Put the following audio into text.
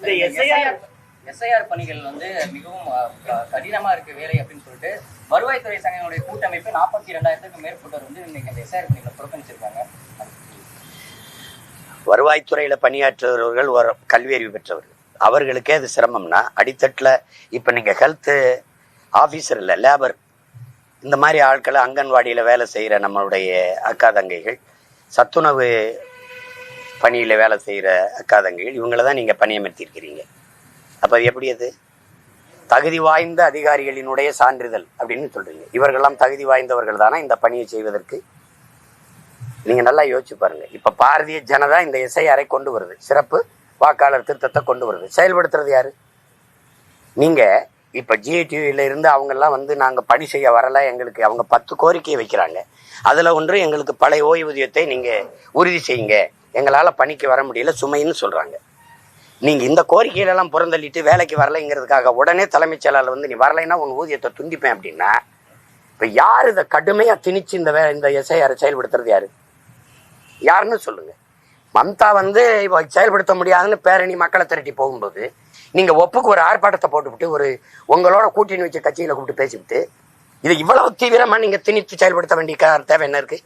இந்த SIR SIR பணிகள் வந்து மிகவும் அஹ், க- கடினமா இருக்கு வேலை அப்படின்னு சொல்லிட்டு வருவாய்த்துறை சங்கங்களுடைய கூட்டமைப்பு நாற்பத்தி ரெண்டாயிரத்துக்கும் மேற்பட்டவர் வந்து இன்னைக்கு இந்த எஸ்ஐஆர் பணிகளை புறக்கணிச்சிருக்காங்க. வருவாய்த்துறையில பணியாற்றுபவர்கள் ஒரு கல்வி அறிவு பெற்றவர்கள். அவர்களுக்கே அது சிரமம்னா அடித்தட்டில் இப்போ நீங்க ஹெல்த் ஆஃபீஸர் இல்லை லேபர் இந்த மாதிரி ஆட்களை அங்கன்வாடியில் வேலை செய்கிற நம்மளுடைய அக்கா தங்கைகள் சத்துணவு பணியில் வேலை செய்கிற அக்காதங்கள் இவங்களை இவங்கள தான் நீங்கள் பணியமர்த்தியிருக்கிறீங்க. அப்போ அது எப்படி அது? தகுதி வாய்ந்த அதிகாரிகளினுடைய சான்றிதழ் அப்படின்னு சொல்கிறீங்க இவர்களெல்லாம் தகுதி வாய்ந்தவர்கள் தானே இந்த பணியை செய்வதற்கு? நீங்கள் நல்லா யோசிச்சு பாருங்கள் இப்போ பாரதிய ஜனதா இந்த எஸ்ஐஆரை கொண்டு வருது. சிறப்பு வாக்காளர் திருத்தத்தை கொண்டு வருது. செயல்படுத்துறது யார்? நீங்கள் இப்போ ஜிஐடிவில இருந்து அவங்கெல்லாம் வந்து நாங்கள் பணி செய்ய வரல எங்களுக்கு அவங்க பத்து கோரிக்கையை வைக்கிறாங்க. அதில் ஒன்று எங்களுக்கு பழைய ஓய்வூதியத்தை நீங்கள் உறுதி செய்யுங்க. எங்களால் பணிக்கு வர முடியல சுமைன்னு சொல்கிறாங்க நீங்கள் இந்த கோரிக்கையிலெல்லாம் புறந்தள்ளிட்டு வேலைக்கு வரலைங்கிறதுக்காக உடனே தலைமைச் செயலாளர் வந்து நீ வரலைன்னா உன் ஊதியத்தை துண்டிப்பேன் அப்படின்னா இப்போ யார் இதை கடுமையாக திணிச்சு இந்த வே இந்த எஸ்ஐஆர் செயல்படுத்துறது யார்? யாருன்னு சொல்லுங்கள் மம்தா வந்து இப்போ செயல்படுத்த முடியாதுன்னு பேரணி மக்களை திரட்டி போகும்போது நீங்கள் ஒப்புக்கு ஒரு ஆர்ப்பாட்டத்தை போட்டுவிட்டு ஒரு உங்களோட கூட்டணி வச்சு கட்சியில் கூப்பிட்டு பேசிவிட்டு இதை இவ்வளவு தீவிரமாக நீங்கள் திணித்து செயல்படுத்த வேண்டிய தேவை என்ன இருக்குது